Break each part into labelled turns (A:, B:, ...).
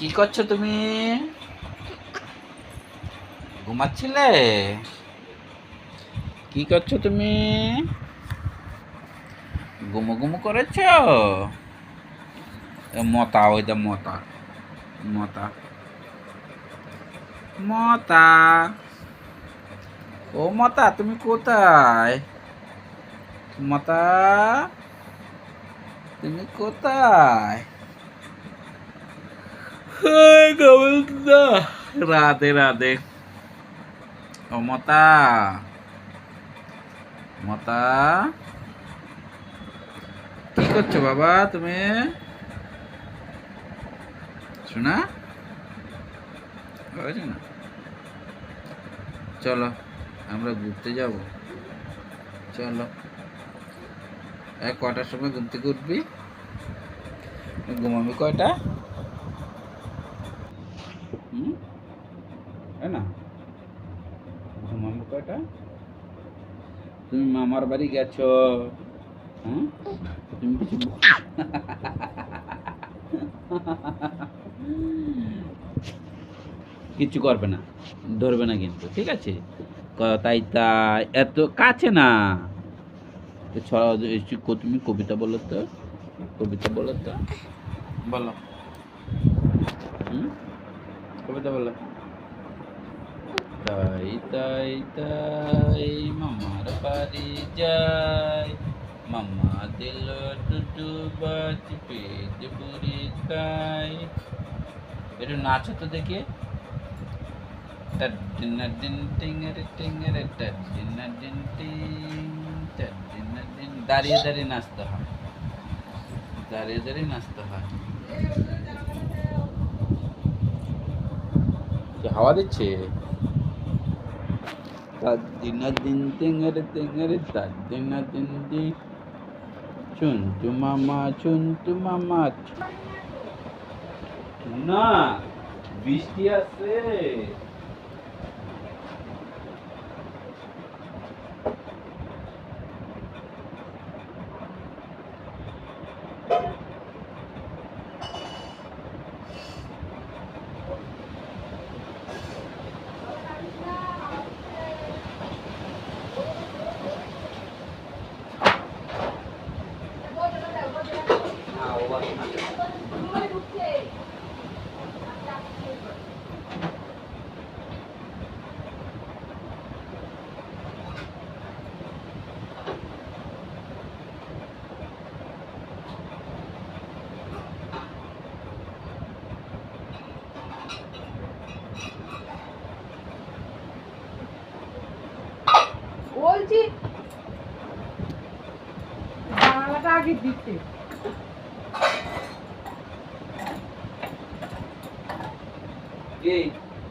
A: কি করছ তুমি? ঘুমাচ্ছিলে? কি করছ তুমি? গুমু গুমু করেছ? মতা, ওই দা মতা মতা মতা। ও মতা, তুমি কোথায়? মতা, তুমি কোথায়। রাধে রাধে। মতা। মতা। কি করছ বাবা তুমি? শোনা? না। চলো, আমরা ঘুরতে যাব। চলো। কটার সময় ঘুম থেকে ঘুমাবি কয়টা হুম তাই না ঘুমাবি কয়টা তুমি মামার বাড়ি গেছো হুম তুমি কিছু কিচ্ছু করবে না ধরবে না কিন্তু ঠিক আছে তাই তাই এত কাছে না তো তুমি কবিতা বলো তো কবিতা বলো তো বলো হুম কবিতা বলো তাই তাই তাই, মামার বাড়ি যাই। মামা দিল দুটো বাজ পেজ বুড়ি খাই। একটু নাচো তো দেখি। টাডিনা ডিন টিংরে টিংরে টাডিনা ডিন টিং টাডিনা ডিন দাঁড়িয়ে দাঁড়িয়ে নাচতে হয়। দাঁড়িয়ে দাঁড়িয়ে নাচতে হয়। হাওয়া দিচ্ছে? তাদিনা দিন টিংরে টিংরে তাদিনা দিন দিন চুনটু মামা চুনটু মামা না বৃষ্টি আছে
B: বলছি। জানালাটা আগে দিতে।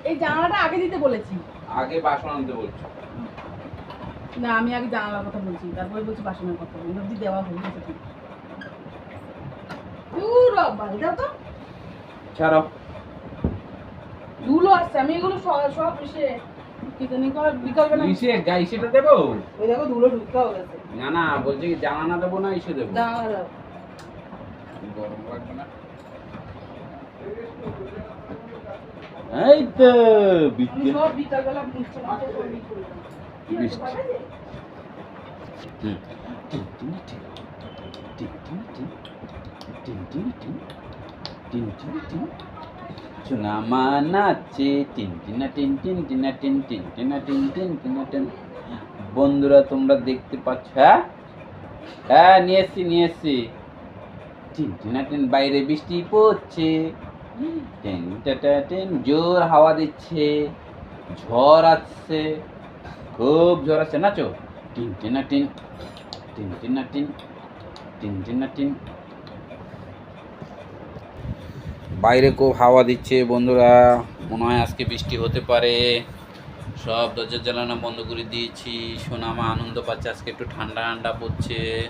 A: এই
B: জানালাটা আগে দিতে বলেছি।
A: আগে বাসন আনতে বলছো?
B: না আমি আগে জানালার কথা বলছি তারপরে বলছি বাসনের কথা। অবধি দেওয়া হয়ে গেছে দূর বাড়ি দাও তো।
A: ছাড়ো।
B: ধুলো আসছে আমি এগুলো সব সব না হয়ে
A: না বলছি জানানা দেবো না ইসে দেবো গরম লাগবে না এই তো। টিন টিন টিন। টিন টিন টিন। টিন টিন টিন। সোনা নাচে, টিন, টিনা, টিন টিন, টিনা, টিন টিন, টিনা, টিন টিন, টিনা, টিন। বন্ধুরা, তোমরা দেখতে পাচ্ছ হ্যাঁ? হ্যাঁ নিয়ে এসছি নিয়ে এসছি। টিন, টিনা, টিন, বাইরে বৃষ্টি পড়ছে। টেন টাটা টেন, জোর হাওয়া দিচ্ছে। ঝড় আসছে। খুব ঝড় আসছে, নাচো। টিন, টিনা, টিন টিন, টিনা, টিন টিন, টিনা, টিন। বাইরে খুব হাওয়া দিচ্ছে বন্ধুরা। মনে হয় আজকে বৃষ্টি হতে পারে। সব দরজা জ্বালানো বন্ধ করে দিয়েছি। সোনামা আনন্দ পাচ্ছে আজকে একটু ঠান্ডা ঠান্ডা পড়ছে।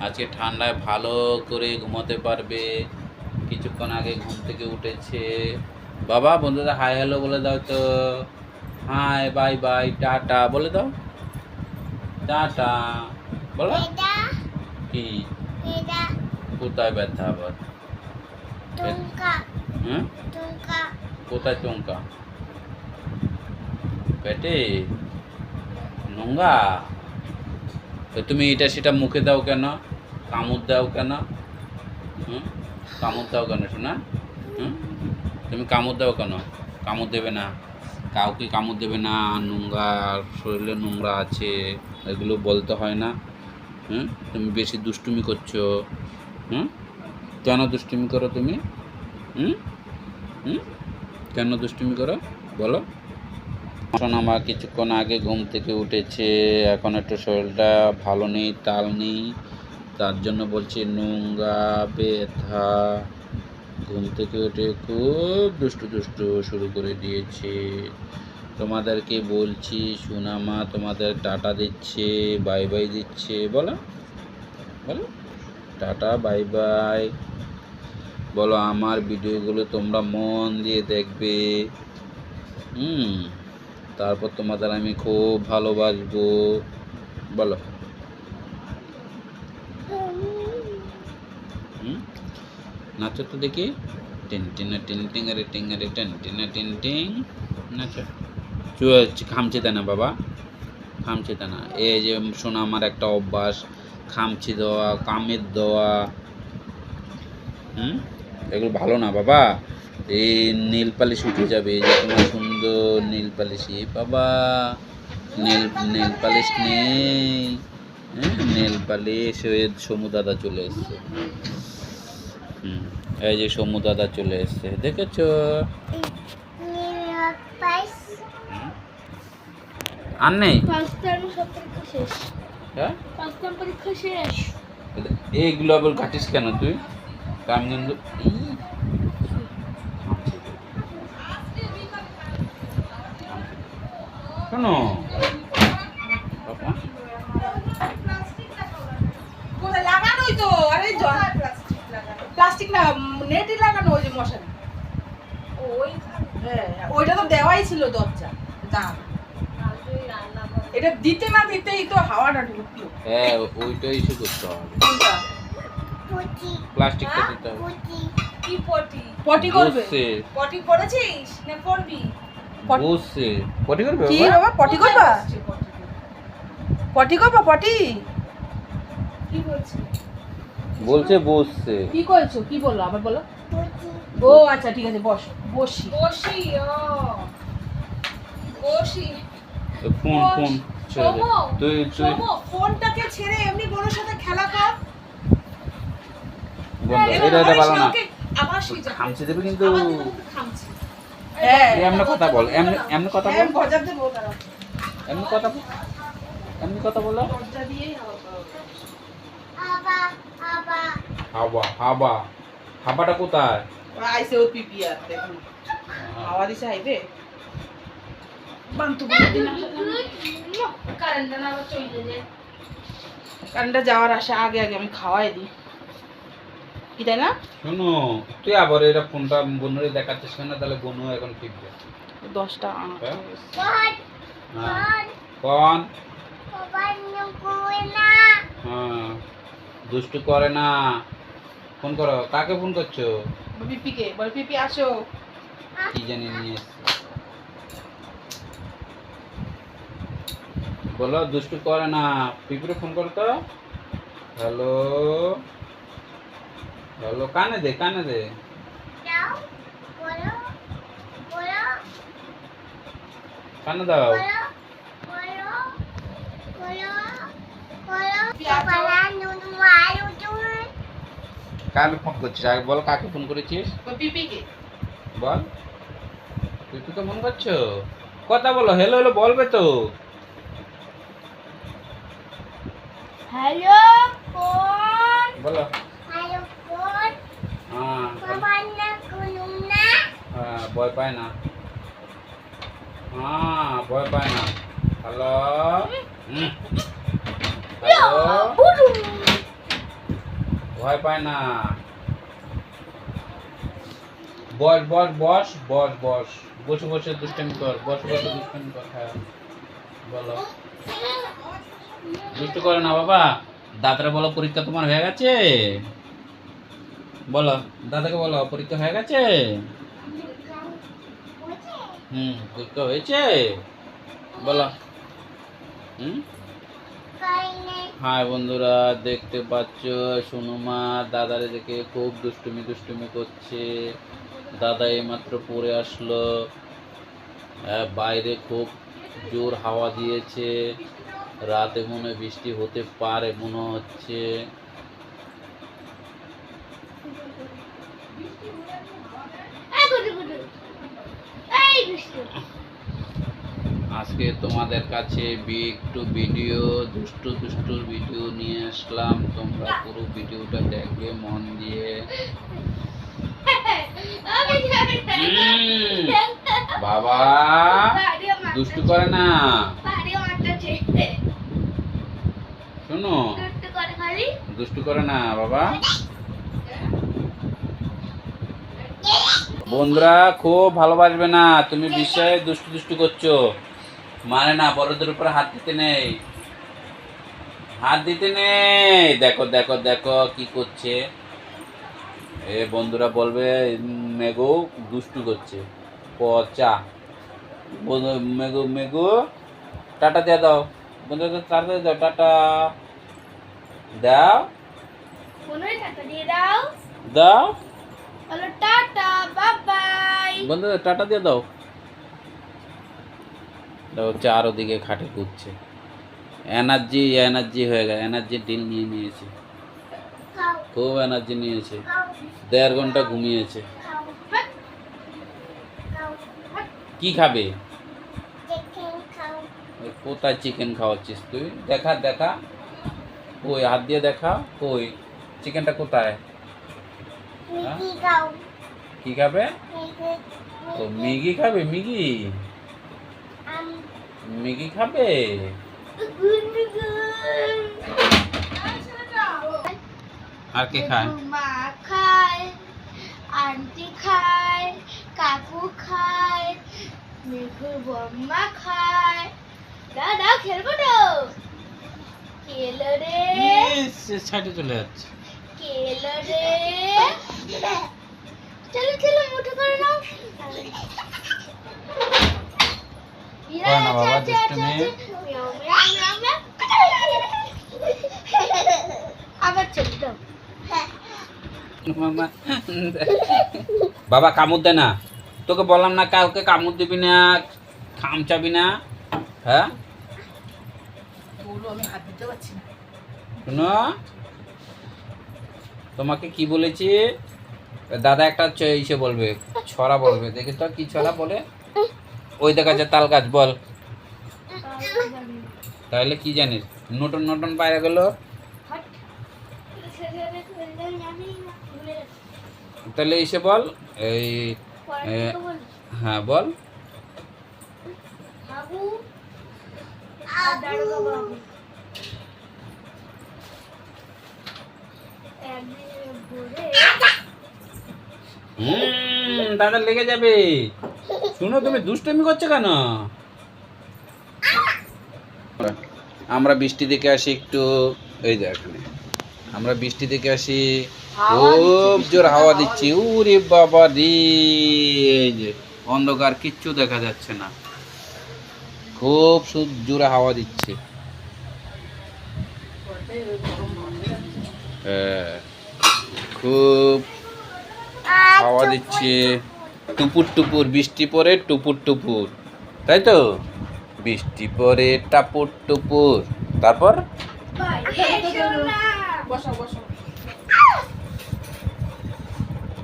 A: আজকে ঠান্ডায় ভালো করে ঘুমোতে পারবে। কিছুক্ষণ আগে ঘুম থেকে উঠেছে। বাবা বন্ধুরা হাই হ্যালো বলে দাও তো। হাই বাই বাই টাটা। বলে দাও। টাটা। বলো। কি? কোথায় ব্যথা আবার?
C: টুঙ্কা
A: হ্যাঁ কোথায় চমকা পেটে? নোংরা? তো তুমি এটা সেটা মুখে দাও কেন? কামড় দাও কেন? হুম? কামড় দাও কেন শোনা হুম? তুমি কামড় দাও কেন? কামড় দেবে না। কাউকে কামড় দেবে না। নোংরা শরীরে নোংরা আছে এগুলো বলতে হয় না। হুম? তুমি বেশি দুষ্টুমি করছ। হুম? কেন দুষ্টুমি করো তুমি? হুম? হুম? কেন দুষ্টুমি করো? বলো। এখন আমার কিছুক্ষণ আগে ঘুম থেকে উঠেছে, এখন একটু শরীরটা ভালো নেই, তাল নেই। তার জন্য বলছি নোংরা, ব্যথা। ঘুম থেকে উঠে খুব দুষ্টু দুষ্টু শুরু করে দিয়েছে। তোমাদেরকে বলছি সুনামা তোমাদের টাটা দিচ্ছে, বাই বাই দিচ্ছে, বলো। বলো। টাটা, বাই বাই। বলো, আমার ভিডিওগুলো তোমরা মন দিয়ে দেখবে। হুম, তারপর তোমাদের আমি খুব ভালোবাসবো। বলো। নাচো তো দেখি। টিন, টিনা, টিন টিঙ্গারে টিঙ্গারে টেন, টিনা, টিন, টিং। নাচো। চু খামচি না বাবা। খামচি না এই যে শোনা, আমার একটা অভ্যাস। খামচি দেওয়া, কামের দেওয়া। হুম? এগুলো ভালো না বাবা। এই নীল পালিশ উঠে যাবে যে তোমার সুন্দর নীল পালিশ। বাবা, নীল নীল পালিশ নেই। হ্যাঁ নীল পালিশ ওই সমু দাদা চলে এসছে। হুম, এই যে সমু দাদা চলে এসছে, দেখেছ। আর নেই হ্যাঁ?
C: পরীক্ষা শেষ।
A: এইগুলো আবার ঘাটিস কেন তুই? আমি কিন্তু বাবা,
B: লাগানোই তো আরে প্লাস্টিক না নেটই লাগানো ওই যে মশারি।
C: ওই
B: হ্যাঁ ওইটা তো দেওয়াই ছিল দরজা। দাম এটা দিতে না দিতেই তো হাওয়াটা ঢুকলো।
A: হ্যাঁ ওইটাই ইস্যু করতে হবে। প্লাস্টিকটা দিতে হবে।
C: কি পটি?
B: পটি করবে?
C: পটি করেছিস না করবি?
A: বসছে পটি করবে
B: কি?
A: বাবা?
B: পটি করবা?
C: পটি করে?
B: পটি করবা পটি?
C: কি বলছি?
A: বলছে বসছে।
B: কি করেছ? কি বলল আবার বলো। ও আচ্ছা ঠিক আছে বস। বসি।
C: বসি ও। বসি।
A: ফোন। ফোন ছেড়ে দে। তুই তুই
C: ফোনটাকে ছেড়ে এমনি বড়োর সাথে খেলা কর।
A: বন্ধ এটা এটা ভালো না। খামচে দেবে কিন্তু
C: কিন্তু
B: হ্যাঁ
A: এমনি কথা বল এমনি এমনি কথা বল।
B: হ্যাঁ
A: এমনি কথা বল এমনি কথা বলো।
B: দরজা দিয়েই হাওয়া পাওয়া
A: হাবা হাবা হাবাটা কোথায়?
B: আইসে ও পিপি আর দেখুন হাওয়া দিছে আইবে
C: কারেন্টটা না। আবার চলে যায়।
B: কারেন্টটা যাওয়ার আসে আগে আগে আমি খাওয়াই দিই। কি তাই না?
A: শোনো তুই আবার এটা ফোনটা বনুরে দেখাচ্ছিস কেন? তাহলে বনু এখন টিপবে
B: দশটা
A: হ্যাঁ? হ্যাঁ। কন হ্যাঁ। দুষ্টু করে না। ফোন করো। কাকে ফোন করছ?
B: পিপিকে বল পিপি আসো।
A: কি জানি নিয়ে বলো দুষ্টু করে না। পিঁপড়ে ফোন করো তো। হ্যালো হ্যালো কানে দে কানে দে। কানে দাও। কাকে ফোন করছিস? আগে বল কাকে ফোন করেছিস।
B: বল পিপিকে।
A: বল। ফোন করছ? কথা বলো হ্যালো হ্যালো বলবে তো।
C: হ্যালো ফোন
A: বলো
C: হ্যালো ফোন
A: হ্যাঁ
C: বাবার না কুলুম না
A: হ্যাঁ ভয় পায় না হ্যাঁ ভয় পায় না হ্যালো হুম। হ্যালো ভয় পায় না বস বস বস বস বস বসে বসে দুষ্টামি কর বসে বসে দুষ্টামি কর হ্যাঁ বলো দুষ্টু করে না বাবা। দাদারা বলো, পরীক্ষা তোমার হয়ে গেছে? বলো, দাদাকে বলো, পরীক্ষা হয়ে গেছে? হুম ফুচকা হয়েছে? বলো। হুম? হাই বন্ধুরা, দেখতে পাচ্ছ সোনুমা দাদারে দেখে খুব দুষ্টুমি দুষ্টুমি করছে। দাদা এইমাত্র পড়ে আসলো। বাইরে খুব জোর হাওয়া দিয়েছে। রাতে মনে বৃষ্টি হতে পারে মনে হচ্ছে আজকে তোমাদের কাছে একটু ভিডিও দুষ্টু দুষ্টুর ভিডিও নিয়ে আসলাম। তোমরা পুরো ভিডিওটা দেখবে মন দিয়ে। বাবা দুষ্টু করে না। শোনো।
C: দুষ্টু করে
A: না বাবা। বন্ধুরা খুব ভালোবাসবে না। তুমি বিষয়ে দুষ্টু দুষ্টু করছ। মানে না বড়দের উপরে হাত দিতে নেই। হাত দিতে নেই। দেখো দেখো দেখো কি করছে। এ বন্ধুরা বলবে মেঘু দুষ্টু করছে। পচা। মেঘু মেঘু টাটা দিয়ে দাও। বন্ধুরা টাটা দিয়ে দাও টাটা। দাও।
C: দাও।
A: দাও।
C: টাটা বাই বাই
A: বন্ধুদের টাটা দিয়ে দাও। দাও চার ওদিকে খাটে কুদছে এনার্জি এনার্জি হয়ে গেছে এনার্জি ডিল নিয়ে নিয়েছে। খুব এনার্জি নিয়েছে। দেড় ঘণ্টা ঘুমিয়েছে। কি খাবে?
C: চিকেন খাও।
A: ওই কোথায় চিকেন খাওয়াচ্ছিস তুই? দেখা দেখা। কই হাত দিয়ে দেখা কই? চিকেনটা কোথায়?
C: খাও।
A: কি খাবে? ও ম্যাগি খাবে ম্যাগি
C: আম।
A: ম্যাগি খাবে? আর কে খায়?
C: মা খায় আন্টি খায় কাকু খায় মেঘুর বম্মা খায়। দাদা খেলব তো?
A: সাইডে চলে যাচ্ছে।
C: চলো চলো মুঠো করে নাও। ইরা,
A: করে না বাবা, কামড় দে না। তোকে বললাম না কাউকে কামড় দিবি না খামচাবি না হ্যাঁ?
B: আমি হাত দিতে পারছি না।
A: শুনো তোমাকে কি বলেছি? দাদা একটা ইসে বলবে ছড়া বলবে দেখি তো কি ছড়া বলে? ওই দেখা যায় তাল গাছ বল। তাহলে কি জানিস? নতুন নতুন বাইরে গেল। তাহলে এসে বল এই। হ্যাঁ বল
C: বাবু আর দারোগা বাবু একদিন ভোরে
A: হুম দাদা লেগে যাবে। শুনো তুমি দুষ্টমি করছ কেন? আমরা বৃষ্টি দেখে আসি একটু এই যে এখানে। আমরা বৃষ্টি দেখে আসি খুব জোর হাওয়া দিচ্ছি। উরে বাবা রে এই যে অন্ধকার কিচ্ছু দেখা যাচ্ছে না। খুব সু- জোরে হাওয়া দিচ্ছে। হ্যাঁ, খুব হাওয়া দিচ্ছে। টুপুর টুপুর বৃষ্টি পরে টুপুর টুপুর। তাই তো? বৃষ্টি পরে টাপুর টুপুর। তারপর?
B: বসো বসো।